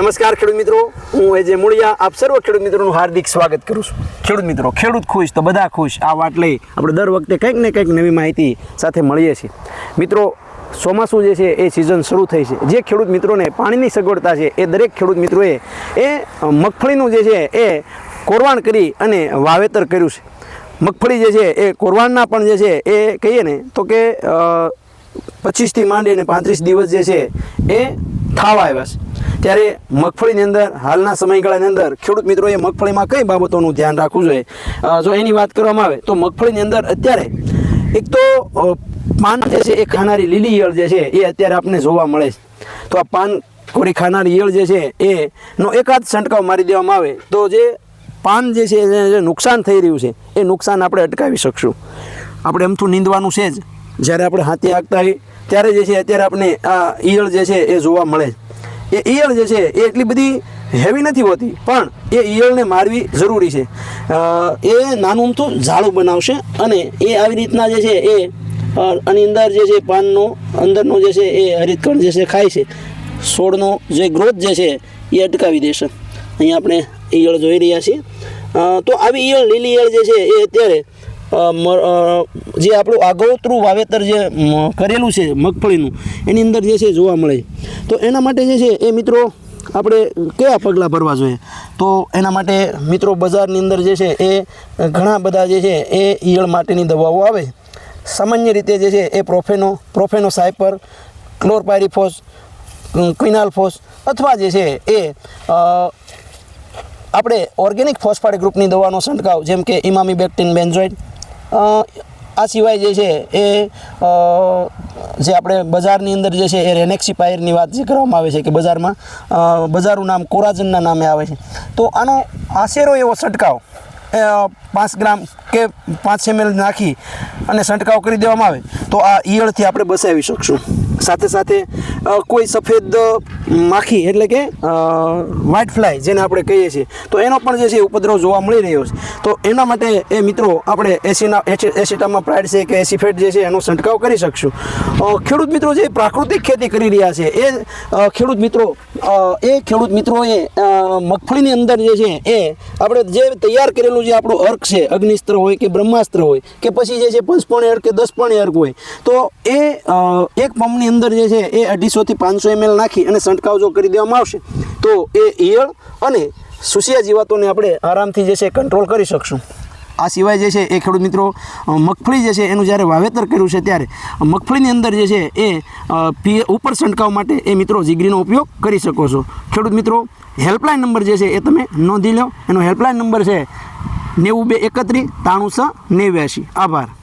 નમસ્કાર ખેડૂત મિત્રો. હું એજે મૂળિયા, આપ સર્વ ખેડૂત મિત્રોનું હાર્દિક સ્વાગત કરું છું. ખેડૂત મિત્રો, ખેડૂત ખુશ તો બધા ખુશ. આ વાત લઈ આપણે દર વખતે કંઈક ને કંઈક નવી માહિતી સાથે મળીએ છીએ. મિત્રો, ચોમાસું જે છે એ સિઝન શરૂ થઈ છે. જે ખેડૂત મિત્રોને પાણીની સગવડતા છે એ દરેક ખેડૂત મિત્રોએ એ મગફળીનું જે છે એ કોરવાણ કરી અને વાવેતર કર્યું છે. મગફળી જે છે એ કોરવાણના પણ જે છે એ કહીએ ને તો કે પચીસથી માંડીને પાંત્રીસ દિવસ જે છે એ થાવા આવ્યા છે. ત્યારે મગફળીની અંદર, હાલના સમયગાળાની અંદર ખેડૂત મિત્રોએ મગફળીમાં કઈ બાબતોનું ધ્યાન રાખવું જોઈએ? જો એની વાત કરવામાં આવે, તો મગફળીની અંદર અત્યારે એક તો પાન જે છે એ ખાનારી લીલી ઈયળ જે છે એ અત્યારે આપણને જોવા મળે છે. તો આ પાન કોરી ખાનારી ઈયળ જે છે એનો એકાદ છંટકાવ મારી દેવામાં આવે, તો જે પાન જે છે એને જે નુકસાન થઈ રહ્યું છે, એ નુકસાન આપણે અટકાવી શકશું. આપણે એમથું નીંદવાનું છે જ. જ્યારે આપણે હાથી આગતા હોય ત્યારે જે છે અત્યારે આપણે આ ઈયળ જે છે એ જોવા મળે છે. એ ઈયળ જે છે, એ એટલી બધી હેવી નથી હોતી, પણ એ ઈયળને મારવી જરૂરી છે. એ નાનું અમથું ઝાડું બનાવશે અને એ આવી રીતના જે છે, એ આની અંદર જે છે, પાનનો, અંદરનો જે છે, એ હરિતકણ જે છે, ખાય છે, છોડનો જે ગ્રોથ જે છે, એ અટકાવી દેશે. અહીંયા આપણે ઈયળ જોઈ રહ્યા છીએ. તો આવી ઈયળ, લીલી ઈયળ જે છે, એ અત્યારે જે આપણું આગોતરું વાવેતર જે કરેલું છે, મગફળીનું, એની અંદર જે છે, જોવા મળે. છે. તો એના માટે જે છે એ મિત્રો આપણે કયા પગલાં ભરવા જોઈએ? તો એના માટે મિત્રો બજારની અંદર જે છે એ ઘણા બધા જે છે એ ઈયળ માટેની દવાઓ આવે. સામાન્ય રીતે જે છે એ પ્રોફેનો પ્રોફેનો સાયપર ક્લોરપાયરીફોસ, ક્વિનાલફોસ અથવા જે છે એ આપણે ઓર્ગેનિક ફોસ્ફાટ ગ્રુપની દવાનો છંટકાવ, જેમ કે ઇમામી બેક્ટિન બેન્ઝોઇડ આ સિવાય જે છે એ જે આપણે બજારની અંદર જે છે એ રેનેક્સીપાયરની વાત જે કરવામાં આવે છે કે બજારમાં બજારનું નામ કોરાજનના નામે આવે છે. તો આનો આશેરો એવો છંટકાવ પાંચ ગ્રામ કે પાંચ એમએલ નાખી અને છંટકાવ કરી દેવામાં આવે, તો આ ઈયળથી આપણે બચાવી શકશું. સાથે સાથે કોઈ સફેદ માખી એટલે કે વ્હાઇટ ફ્લાય જેને આપણે કહીએ છીએ, તો એનો પણ જે છે ઉપદ્રવ જોવા મળી રહ્યો છે. તો એના માટે એ મિત્રો આપણે એસીના એસિટામાં પ્રાઇડ છે કે એસીફેટ જે છે એનો છંટકાવ કરી શકશું. ખેડૂત મિત્રો જે પ્રાકૃતિક ખેતી કરી રહ્યા છે, એ ખેડૂત મિત્રો એ ખેડૂત મિત્રોએ મગફળીની અંદર જે છે એ આપણે જે તૈયાર કરેલું જે આપણું અર્ક છે, અગ્નિસ્ત્ર હોય કે બ્રહ્માસ્ત્ર હોય કે પછી જે છે પંચપણી અર્ક કે દસપણી અર્ક હોય, તો એ એક પંપની અંદર જે છે એ અઢીસોથી પાંચસો એમએલ નાખી અને છંટકાવ જો કરી દેવામાં આવશે, તો એ ઈયળ અને સુસિયા જીવાતોને આપણે આરામથી જે છે કંટ્રોલ કરી શકશું. આ સિવાય જે છે એ ખેડૂત મિત્રો મગફળી જે છે એનું જ્યારે વાવેતર કર્યું છે ત્યારે મગફળીની અંદર જે છે એ પી, ઉપર છંટકાવ માટે એ મિત્રો જીગરીનો ઉપયોગ કરી શકો છો. ખેડૂત મિત્રો, હેલ્પલાઇન નંબર જે છે એ તમે નોંધી લો. એનો હેલ્પલાઇન નંબર છે નેવું બે એકત્રીસ ત્રાણું છ નેવ્યાશી. આભાર.